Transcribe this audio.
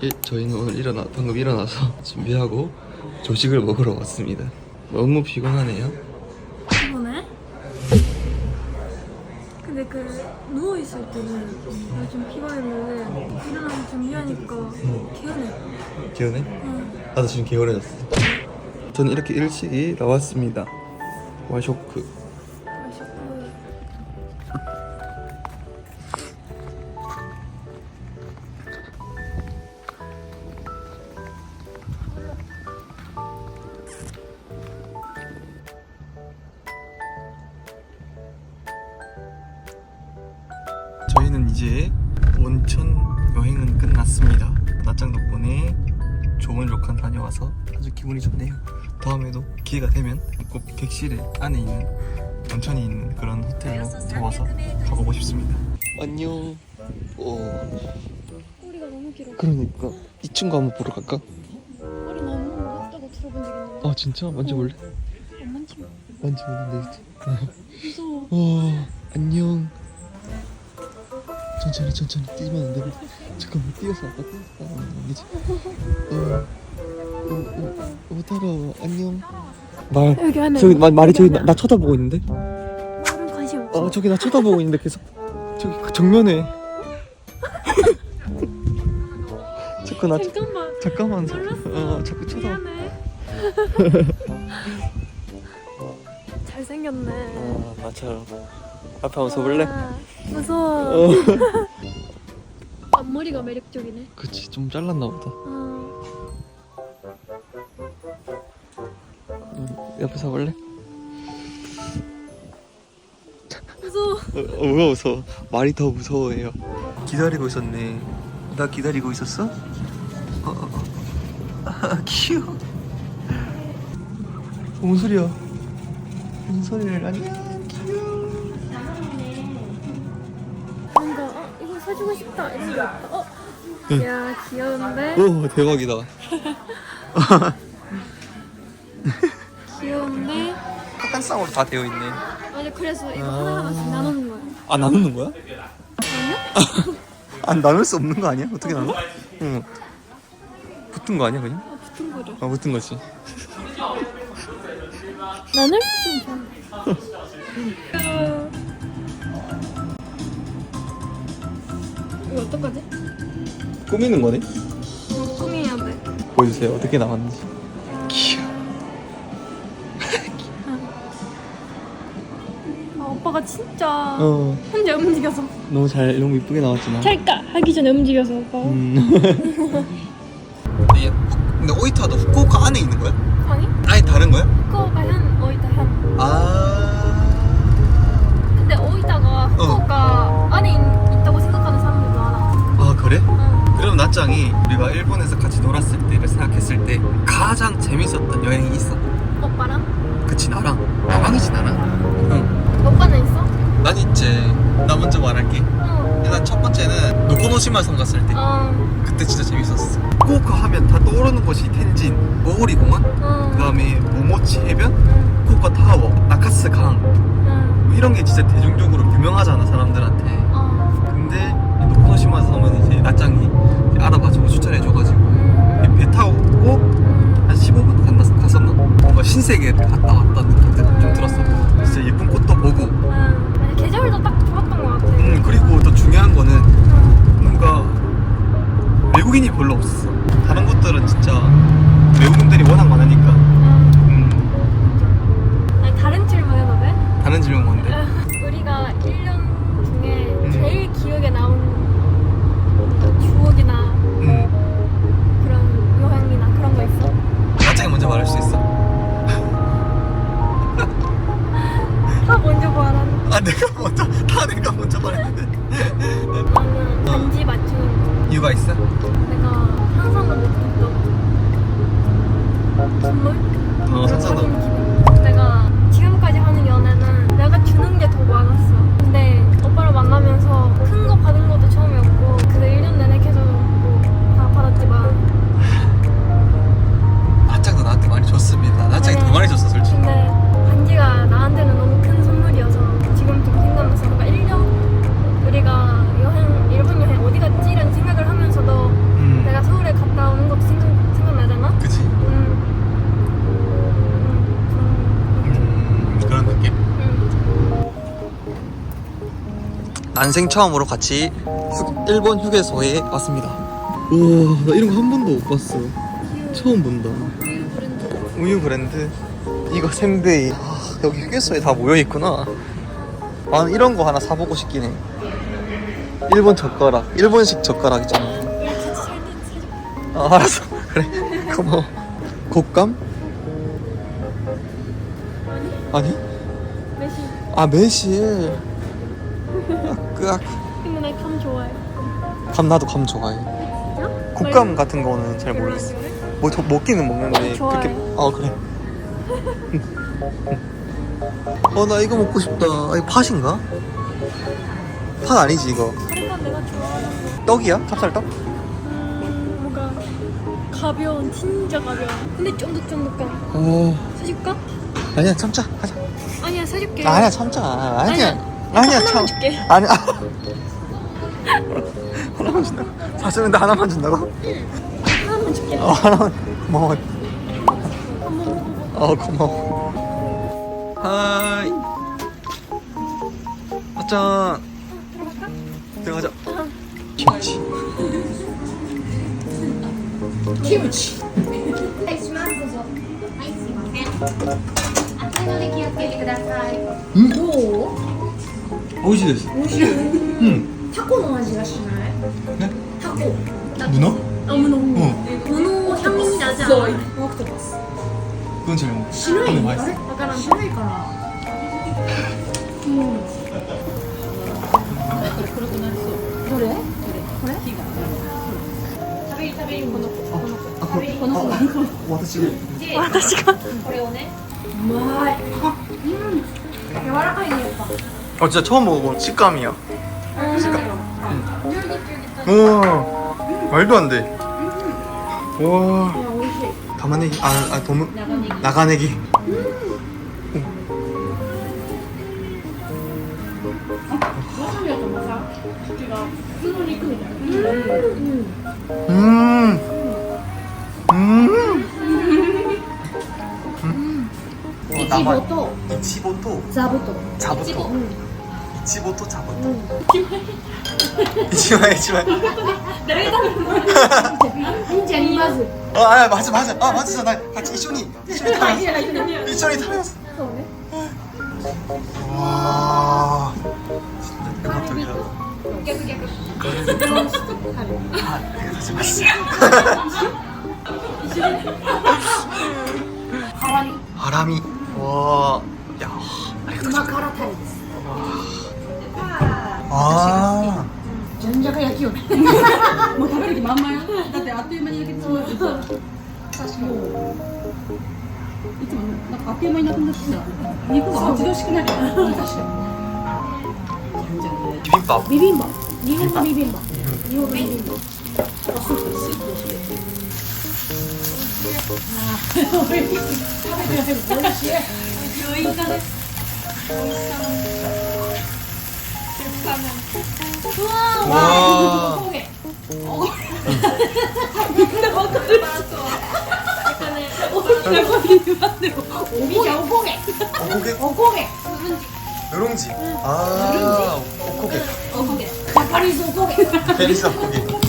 일, 저희는 오늘 일어나 방금 일어나서 준비하고 조식을 먹으러 왔습니다. 너무 피곤하네요. 피곤해? 근데 그 누워 있을 때는 좀 피곤했는데 일어나서 준비하니까 개운해. 개운해? 응. 나도 지금 개운해졌어. 저는 이렇게 일찍이 나왔습니다. 와 쇼크. 이제 온천 여행은 끝났습니다. 낮장 덕분에 좋은 lok한 다녀와서 아주 기분이 좋네요. 다음에도 기회가 되면 꼭 객실 안에 있는 온천이 있는 그런 호텔로 들어와서 가보고 싶습니다. 안녕. 오, 꼬리가 너무 길어. 그러니까 2층 한번 보러 갈까? 꼬리 너무 무겁다고 들어본 적 있는데 아 진짜 만져볼래? 안 만지면 만지면 되겠지. 무서워. 어, 안녕. 천천히 천천히 뛰면 안 되고 잠깐만 뛰어서 아까 뛰었다 안 되지. 어, 어, 어, 어, 따라와 안녕. 말 여기 안에 저기 마, 말이 저기 나, 나 쳐다보고 있는데. 말은 관심 없어. 어 저기 나 쳐다보고 있는데 계속 저기 그 정면에. 자꾸 나 잠깐만. 잠깐만 자- 놀랐어. 어 자꾸 쳐다. 미안해. 잘생겼네. 어 나처럼 앞에 한번 서볼래? 아, 무서워. 어. 앞머리가 매력적이네. 그치 좀 잘랐나 보다. 어. 옆에 서볼래? 무서워. 어, 뭐가 무서워? 말이 더 무서워해요. 기다리고 있었네. 나 기다리고 있었어? 어, 어, 어. 아, 귀여워. 뭔 소리야? 뭔 소리를 안녕 사주고 싶다 이런 거 있다. 어. 야 귀여운데? 오 대박이다. 귀여운데? 한 쌍으로 다 되어 있네. 맞아 그래서 이거 하나 하나씩 나누는 거야. 아 나누는 거야? 아니야? 안 나눌 수 없는 거 아니야? 어떻게 나눠? 응. 붙은 거 아니야 그냥? 아 붙은 거죠. 아 붙은 거지. 나눌 수 있어. 이거 어떡하지? 꾸미는 거네? 이거 꾸미야 돼. 보여주세요. 어떻게 나왔는지. 귀여워. 아 오빠가 진짜 어 혼자 움직여서 너무 잘 너무 이쁘게 나왔지만. 찰까 하기 전에 움직여서 오빠가 음. 성 갔을 때. 어. 그때 진짜 재밌었어. 후쿠오카 하면 다 떠오르는 곳이 텐진, 모오리 공원, 응. 그다음에 모모치 해변, 응. 후쿠오카 타워, 나카스 강. 응. 뭐 이런 게 진짜 대중적으로 유명하잖아 사람들한테. 어. 근데 이 노코노시마 섬은 이제 이제 알아봐주고 추천해줘가지고 응. 배 타고 응. 한 15분 갔나 갔었나? 뭔가 신세계를 house. 난생 처음으로 같이 휴- 일본 휴게소에 왔습니다. 우와, 나 이런 거 한 번도 못 봤어. 처음 본다. 우유 브랜드. 이거 샌베이. 아, 여기 휴게소에 다 모여 있구나. 아, 이런 거 하나 사보고 싶긴 해. 일본 젓가락. 일본식 젓가락 있잖아. 아, 알았어. 그래. 고마워. 곶감? 아니? 아, 매실. 아끄악. 근데 나 감 좋아해. 감 나도 감 좋아해. 진짜? 곶감 같은 거는 잘 모르겠어. 뭐 저 먹기는 먹는데 좋아해. 그렇게 아 그래. 어 나 이거 먹고 싶다. 아, 이거 팥인가? 팥 아니지 이거. 내가 좋아하는 거. 떡이야? 찹쌀떡? 음, 뭔가 가벼운, 진짜 가벼운. 근데 쫀득쫀득한. 어 사줄까? 아니야 참자 하자. 아니야, 사줄게. 아, 아니야 참자. 아니야. 아니야. 아니야 참. 줄게. 아니 아. 하나만 준다. 사주는데 하나만 준다고? 하나만 줄게. 어 하나만 뭐어 고마워. 하이. 아짠. 들어가자. 김치. 김치. 음? 美味しいです。美味しい。うん。タコの味がしない？ね。タコ。 문어? 아, 문어. 응. 문어 향이 나지 않아? 그건 잘 먹어. しない？ 근데 あ 맛있어. れ？わからん。しないかな。うん。どれ？これ？食べる食べるこのこの 아, 그, この子。 와타시. で、 와타시가 これをね。うまい。うん。柔らかいねやっぱ。 어 진짜 처음 먹어본 식감이야. 식감. 우와 말도 안 돼. 우와 담아내기 아, 아 도무 나가내기. 음. 음. 음. 이치보토. 이치보토. 자보토. 자보토. 25도 잡았다. 이치마 이치마. 진짜 이 맛은 어, 아 맞아 맞아. 아 맞아 나 같이 이쇼니 이쇼니 타면 이쇼니 타면 와 진짜 대박적이다. 아, 이거 다시 맛있어. 와 야. 아, 음악 갈아타는 私が好きじゃんじゃが焼きよもう食べる気満々やだってあっという間に焼けちしう確かにいつもなんかあっという間になくなってきた肉が落ちしくなる確かにビビンバビビンバ日本のビビンバ日本ビビンバスープスープ美味しい。食べてる。美味しい。余韻がね。美味しさ。 가면 우와 와. 와 성공해 어. 근데 방금 오미 오공해 어코게? 오공해 누룽지 누룽지. 아, 어코게. 오공해 베리스 오공해 베리스 어코게.